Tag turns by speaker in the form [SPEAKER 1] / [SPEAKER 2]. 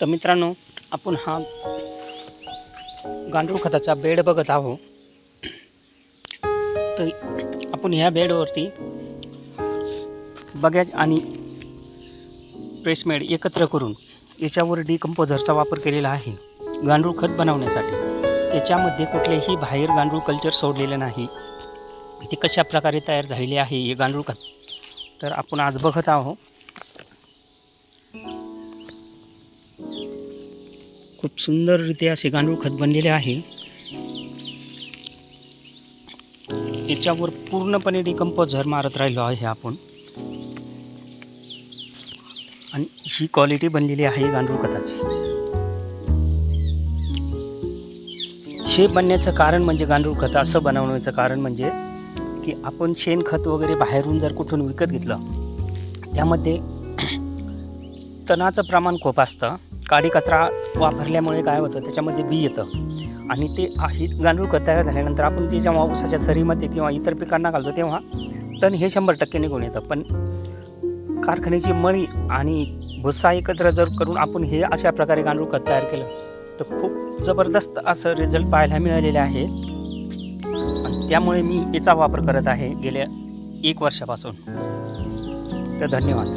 [SPEAKER 1] तर मित्रांनो आपण हा गांडूळ खताचा बेड बघत आहोत. तर आपण ह्या बेडवरती बगॅज आणि प्रेसमेड एकत्र करून याच्यावर डिकम्पोझरचा वापर केलेला आहे. गांडूळ खत बनवण्यासाठी. याच्यामध्ये कुठलेही बाहेर गांडूळ कल्चर सोडलेलं नाही. ते कशा प्रकारे तयार झालेले आहे हे गांडूळ खत. तर आपण आज बघत आहोत. खूप सुंदररीत्या असे गांडूळ खत बनलेले आहे. त्याच्यावर पूर्णपणे डिकंपोजर मारत राहिलो आहे आपण. आणि ही क्वालिटी बनलेली आहे गांडूळ खताची. शेप बनण्याचं कारण म्हणजे गांडूळ खत असं बनवण्याचं कारण म्हणजे की आपण शेणखत वगैरे बाहेरून जर कुठून विकत घेतलं त्यामध्ये तणाचं प्रमाण खूप असतं. काडी कचरा वापरल्यामुळे काय होतं त्याच्यामध्ये बी येतं. आणि ते आहे गांडूळ खत तयार झाल्यानंतर आपण ते जेव्हा ऊसाच्या सरीमध्ये किंवा इतर पिकांना घालतो तेव्हा तण हे शंभर टक्के निघून येतं. पण कारखान्याची मळी आणि भुस्सा एकत्र जर करून आपण हे अशा प्रकारे गांडूळ खत तयार केलं तर खूप जबरदस्त असं रिझल्ट पाहायला मिळालेले आहे. आणि त्यामुळे मी याचा वापर करत आहे गेल्या एक वर्षापासून. तर धन्यवाद.